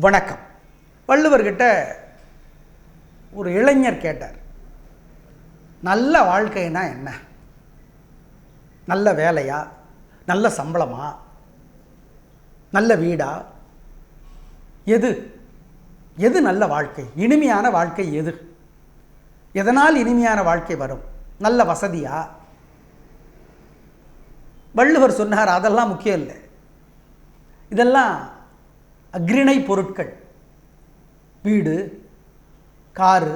வணக்கம். வள்ளுவர்கிட்ட ஒரு இளைஞர் கேட்டார் நல்ல வாழ்க்கைனா என்ன? நல்ல வேலையா? நல்ல சம்பளமா? நல்ல வீடா? எது? எது நல்ல வாழ்க்கை? இனிமையான வாழ்க்கை எது? எதனால் இனிமையான வாழ்க்கை வரும்? நல்ல வசதியா? வள்ளுவர் சொன்னார் அதெல்லாம் முக்கியம் இல்லை. இதெல்லாம் அக்ரிணை பொருட்கள். வீடு காரு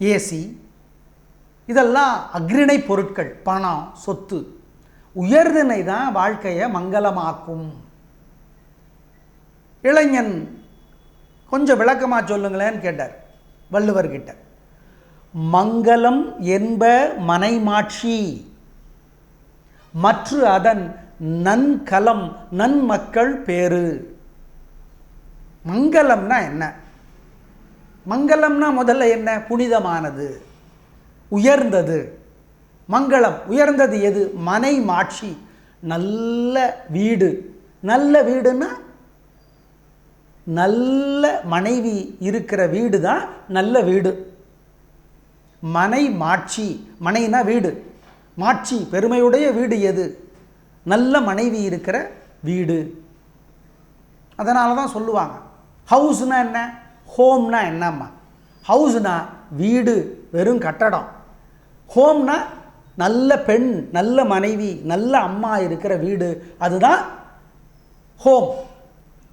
ஏசி இதெல்லாம் அக்ரிணை பொருட்கள் பணம் சொத்து. உயர்தினை தான் வாழ்க்கையை மங்களமாக்கும். இளைஞன் கொஞ்சம் விளக்கமாக சொல்லுங்களேன்னு கேட்டார் வள்ளுவர்கிட்ட மங்களம் என்ப மனைமாட்சி. மற்ற அதன் நன்கலம் நன்மக்கள் பேரு மங்களம்னா என்ன? மங்களம்னா முதல்ல என்ன? புனிதமானது. உயர்ந்தது. மங்களம். உயர்ந்தது எது? மனை மாட்சி. நல்ல வீடு. நல்ல வீடுன்னா நல்ல மனைவி இருக்கிற வீடு தான் நல்ல வீடு. மனை மாட்சி. மனைனா வீடு. மாட்சி பெருமையுடைய வீடு எது? நல்ல மனைவி இருக்கிற வீடு. அதனால தான் சொல்லுவாங்க. ஹவுஸ்னால் என்ன? ஹோம்னா என்னம்மா? ஹவுஸ்னால் வீடு வெறும் கட்டடம். ஹோம்னா நல்ல பெண் நல்ல மனைவி நல்ல அம்மா இருக்கிற வீடு. அதுதான் ஹோம்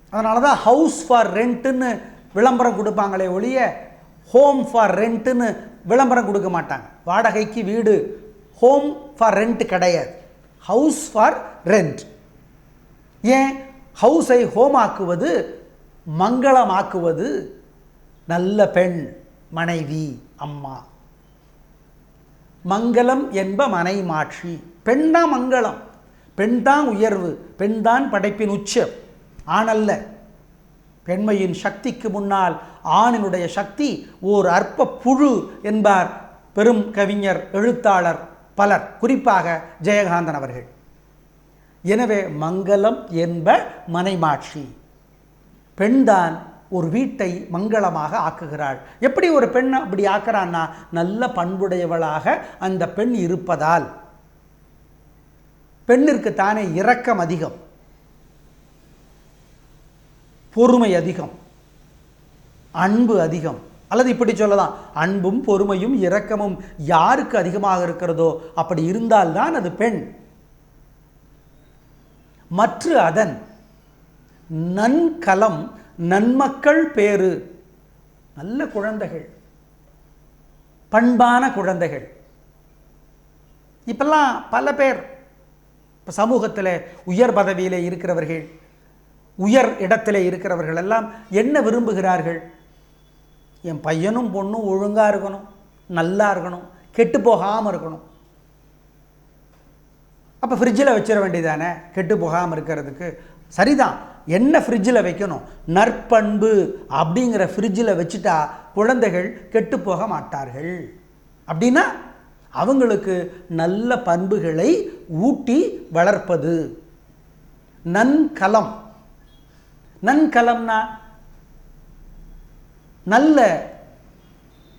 அதனால தான் ஹவுஸ் ஃபார் ரெண்ட்டுன்னு விளம்பரம் கொடுப்பாங்களே ஒழிய ஹோம் ஃபார் ரெண்ட்டுன்னு விளம்பரம் கொடுக்க மாட்டாங்க. வாடகைக்கு வீடு ஹோம் ஃபார் ரெண்ட் கிடையாது. ஹவுஸ் ஃபார் ரெண்ட் ஏன்? ஹவுஸை ஹோம் ஆக்குவது மங்களமாக்குவது நல்ல பெண் மனைவி அம்மா. மங்களம் என்ப மனை மாற்றி பெண் தான் மங்களம். பெண் தான் உயர்வு. பெண் தான் படைப்பின் உச்சம். ஆணல்ல பெண்மையின் சக்திக்கு முன்னால் ஆணினுடைய சக்தி ஓர் அற்ப புழு என்பார் பெரும் கவிஞர் எழுத்தாளர் பலர் குறிப்பாக ஜெயகாந்தன் அவர்கள். எனவே மங்களம் என்ப மனைமாட்சி பெண்தான் ஒரு வீட்டை மங்களமாக ஆக்குகிறாள். எப்படி ஒரு பெண் அப்படி ஆக்குறான்னா நல்ல பண்புடையவளாக அந்த பெண் இருப்பதால். பெண்ணிற்கு தானே இரக்கம் அதிகம். பொறுமை அதிகம். அன்பு அதிகம். அல்லது இப்படி சொல்லலாம் அன்பும் பொறுமையும் இரக்கமும் யாருக்கு அதிகமாக இருக்கிறதோ அப்படி இருந்தால்தான் அது பெண். மற்ற அதன் நன்கலம் நன்மக்கள் பேரு. நல்ல குழந்தைகள். பண்பான குழந்தைகள். இப்பெல்லாம் பல பேர் இப்போ சமூகத்தில் உயர் பதவியில் இருக்கிறவர்கள் உயர் இடத்துல இருக்கிறவர்கள் எல்லாம் என்ன விரும்புகிறார்கள்? என் பையனும் பொண்ணும் ஒழுங்காக இருக்கணும் நல்லா இருக்கணும் கெட்டு போகாமல் இருக்கணும். அப்போ ஃப்ரிட்ஜில் வச்சிட வேண்டியதானே கெட்டு போகாமல் இருக்கிறதுக்கு சரிதான். என்ன ஃப்ரிட்ஜில் வைக்கணும்? நற்பண்பு அப்படிங்கிற ஃப்ரிட்ஜில் வச்சுட்டா குழந்தைகள் கெட்டு போக மாட்டார்கள். அப்படின்னா அவங்களுக்கு நல்ல பண்புகளை ஊட்டி வளர்ப்பது. நன்கலம். நன்கலம்னா நல்ல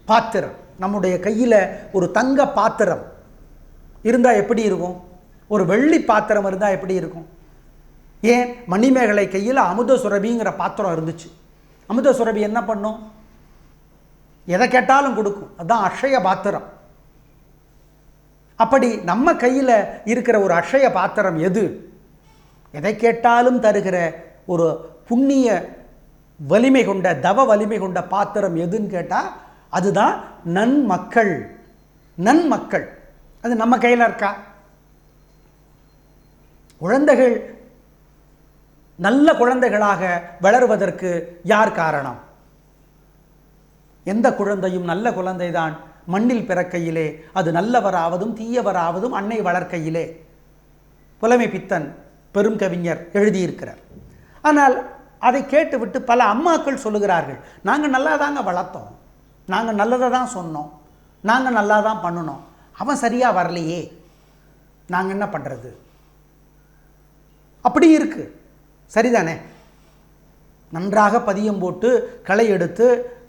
பாத்திரம். நம்முடைய கையில் ஒரு தங்க பாத்திரம் இருந்தால் எப்படி இருக்கும்? ஒரு வெள்ளி பாத்திரம் இருந்தால் எப்படி இருக்கும்? ஏன்? மணிமேகலை கையில் அமுத சுரபிங்கிற பாத்திரம் இருந்துச்சு. அமுத சுரபி என்ன பண்ணும்? எதை கேட்டாலும் கொடுக்கும். அதுதான் அக்ஷய பாத்திரம். அப்படி நம்ம கையில் இருக்கிற ஒரு அக்ஷய பாத்திரம் எது? எதை கேட்டாலும் தருகிற ஒரு புண்ணிய வலிமை கொண்ட தவ வலிமை கொண்ட பாத்திரம் எதுன்னு கேட்டால் அதுதான் நன்மக்கள். நன்மக்கள். அது நம்ம கையில் இருக்கா? குழந்தைகள் நல்ல குழந்தைகளாக வளருவதற்கு யார் காரணம்? எந்த குழந்தையும் நல்ல குழந்தைதான் மண்ணில் பிறக்கையிலே அது நல்லவராவதும் தீயவராவதும் அன்னை வளர்க்கையிலே. புலமை பித்தன் பெரும் கவிஞர் எழுதியிருக்கிறார். ஆனால் அதை கேட்டுவிட்டு பல அம்மாக்கள் சொல்லுகிறார்கள் நாங்கள் நல்லா தாங்க வளர்த்தோம். நாங்கள் நல்லதை தான் சொன்னோம். நாங்கள் நல்லா தான் பண்ணினோம். அவன் சரியாக வரலையே. நாங்கள் என்ன பண்ணுறது அப்படி இருக்கு. சரிதானே? நன்றாக பதியம் போட்டு களை எடுத்து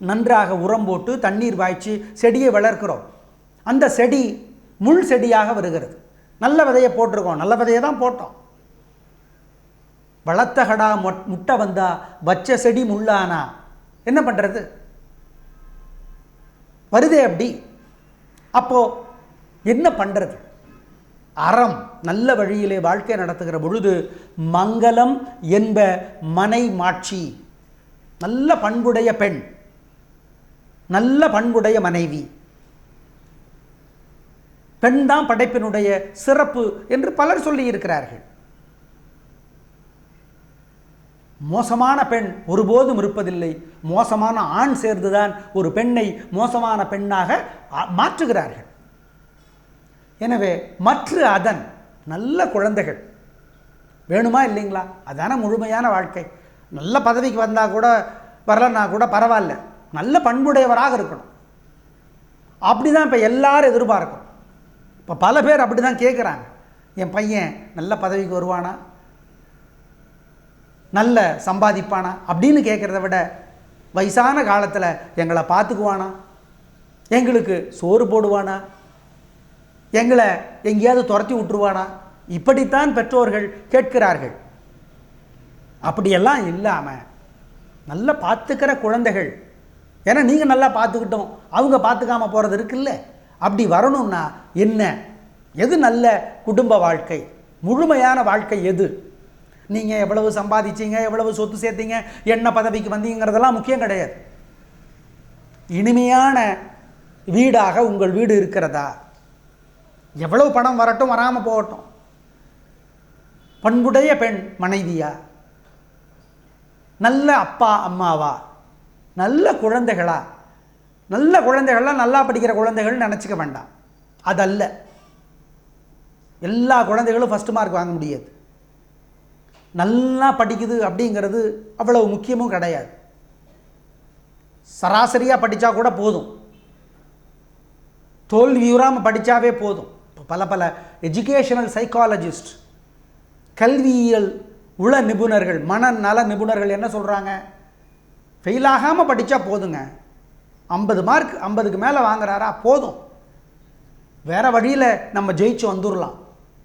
நன்றாக உரம் போட்டு தண்ணீர் பாய்ச்சி செடியை வளர்க்கிறோம். அந்த செடி முள் செடியாக வருகிறது. நல்ல விதையை போட்டிருக்கோம். நல்ல விதையை தான் போட்டோம். வளர்த்த கடா முட்டை வந்தா வச்ச செடி முள்ளானா? என்ன பண்ணுறது வருதே அப்படி. அப்போ என்ன பண்ணுறது அறம் நல்ல வழியிலே வாழ்க்கை நடத்துகிற பொழுது மங்களம் என்ப மனை மாட்சி. நல்ல பண்புடைய பெண் நல்ல பண்புடைய மனைவி. பெண் தான் படைப்பினுடைய சிறப்பு என்று பலர் சொல்லி இருக்கிறார்கள் மோசமான பெண் ஒருபோதும் இருப்பதில்லை. மோசமான ஆண் சேர்ந்துதான் ஒரு பெண்ணை மோசமான பெண்ணாக ஆ- மாற்றுகிறார்கள். எனவே மற்ற அதன் நல்ல குழந்தைகள் வேணுமா இல்லைங்களா? அதான முழுமையான வாழ்க்கை. நல்ல பதவிக்கு வந்தால் கூட வரலன்னா கூட பரவாயில்ல. நல்ல பண்புடையவராக இருக்கணும். அப்படி தான் இப்போ எல்லாரும் எதிர்பார்க்கணும் இப்போ பல பேர் அப்படி தான் கேட்குறாங்க என் பையன் நல்ல பதவிக்கு வருவானா? நல்ல சம்பாதிப்பானா? அப்படின்னு கேட்குறத விட வயசான காலத்தில் எங்களை பார்த்துக்குவானா? எங்களுக்கு சோறு போடுவானா? எங்களை எங்கேயாவது துரத்தி விட்டுருவானா? இப்படித்தான் பெற்றோர்கள் கேட்கிறார்கள். அப்படியெல்லாம் இல்லாமல் நல்லா பார்த்துக்கிற குழந்தைகள் ஏன்னா நீங்கள் நல்லா பார்த்துக்கிட்டோம் அவங்க பார்த்துக்காம போகிறது இருக்குல்ல? அப்படி வரணும்னா என்ன? எது நல்ல குடும்ப வாழ்க்கை? முழுமையான வாழ்க்கை எது? நீங்கள் எவ்வளவு சம்பாதிச்சீங்க எவ்வளவு சொத்து சேர்த்தீங்க என்ன பதவிக்கு வந்தீங்கிறதெல்லாம் முக்கியம் கிடையாது. இனிமையான வீடாக உங்கள் வீடு இருக்கிறதா? எவ்வளவு பணம் வரட்டும் வராமல் போகட்டும். பண்புடைய பெண் மனைவியா? நல்ல அப்பா அம்மாவா? நல்ல குழந்தைகளா? நல்ல குழந்தைகள்லாம் நல்லா படிக்கிற குழந்தைகள்னு நினச்சிக்க வேண்டாம். அதல்ல. எல்லா குழந்தைகளும் ஃபஸ்ட் மார்க் வாங்க முடியாது. நல்லா படிக்குது அப்படிங்கிறது அவ்வளவு முக்கியமும் கிடையாது. சராசரியாக படித்தா கூட போதும். தோல்வியுறாமல் படித்தாவே போதும். பல பல எஜுகேஷனல் சைக்காலஜிஸ்ட் கல்வியியல் உள நிபுணர்கள் மனநல நிபுணர்கள் என்ன சொல்கிறாங்க ஃபெயில் ஆகாமல் படித்தா போதுங்க. ஐம்பது மார்க் ஐம்பதுக்கு மேலே வாங்குறாரா? போதும். வேறு வழியில் நம்ம ஜெயிச்சு வந்துடலாம்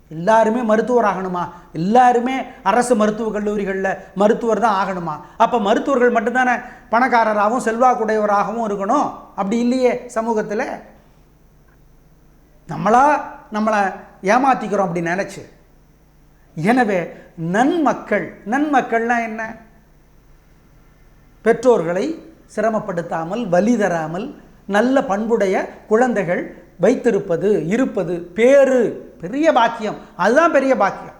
எல்லாருமே மருத்துவர் ஆகணுமா? எல்லாருமே அரசு மருத்துவக் கல்லூரிகளில் மருத்துவர் தான் ஆகணுமா? அப்போ மருத்துவர்கள் மட்டும்தானே பணக்காரராகவும் செல்வாக்குடையவராகவும் இருக்கணும். அப்படி இல்லையே சமூகத்தில்? நம்மளா நம்மளை ஏமாத்திக்கிறோம் அப்படி நினச்சி. எனவே நன்மக்கள் நன்மக்கள்னா என்ன? பெற்றோர்களை சிரமப்படுத்தாமல் வலி தராமல் நல்ல பண்புடைய குழந்தைகள் வைத்திருப்பது இருப்பது பேரு பெரிய பாக்கியம். அதுதான் பெரிய பாக்கியம்.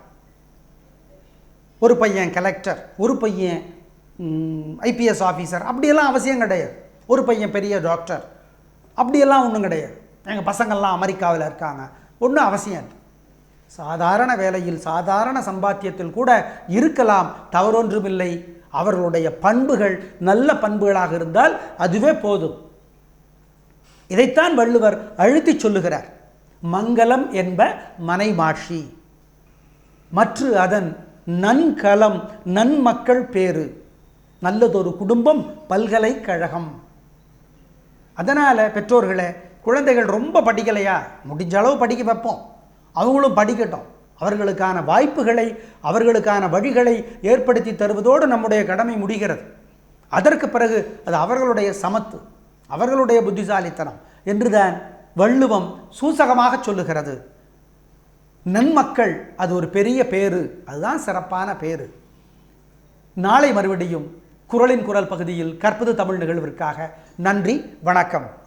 ஒரு பையன் கலெக்டர் ஒரு பையன் ஐபிஎஸ் ஆஃபீஸர் அப்படியெல்லாம் அவசியம் கிடையாது. ஒரு பையன் பெரிய டாக்டர் அப்படியெல்லாம் ஒன்றும் கிடையாது. எங்கள் பசங்கள்லாம் அமெரிக்காவில் இருக்காங்க. ஒன்றும் அவசியம் இல்லை. சாதாரண வேலையில் சாதாரண சம்பாத்தியத்தில் கூட இருக்கலாம். தவறொன்றுமில்லை. அவர்களுடைய பண்புகள் நல்ல பண்புகளாக இருந்தால் அதுவே போதும். இதைத்தான் வள்ளுவர் அழுத்திச் சொல்லுகிறார். மங்களம் என்ப மனைமாட்சி மற்ற அதன் நன்கலம் நன்மக்கள் பேரு நல்லதொரு குடும்பம் பல்கலைக்கழகம். அதனால் பெற்றோர்களை குழந்தைகள் ரொம்ப படிக்கலையா? முடிஞ்ச அளவு படிக்க வைப்போம். அவங்களும் படிக்கட்டும். அவர்களுக்கான வாய்ப்புகளை அவர்களுக்கான வழிகளை ஏற்படுத்தி தருவதோடு நம்முடைய கடமை முடிகிறது. அதற்கு பிறகு அது அவர்களுடைய சமத்து அவர்களுடைய புத்திசாலித்தனம் என்றுதான் வள்ளுவம் சூசகமாக சொல்லுகிறது. நன்மக்கள் அது ஒரு பெரிய பேரு அதுதான் சிறப்பான பேரு நாளை மறுபடியும் குரலின் குரல் பகுதியில் கற்பது தமிழ் நிகழ்விற்காக நன்றி வணக்கம்.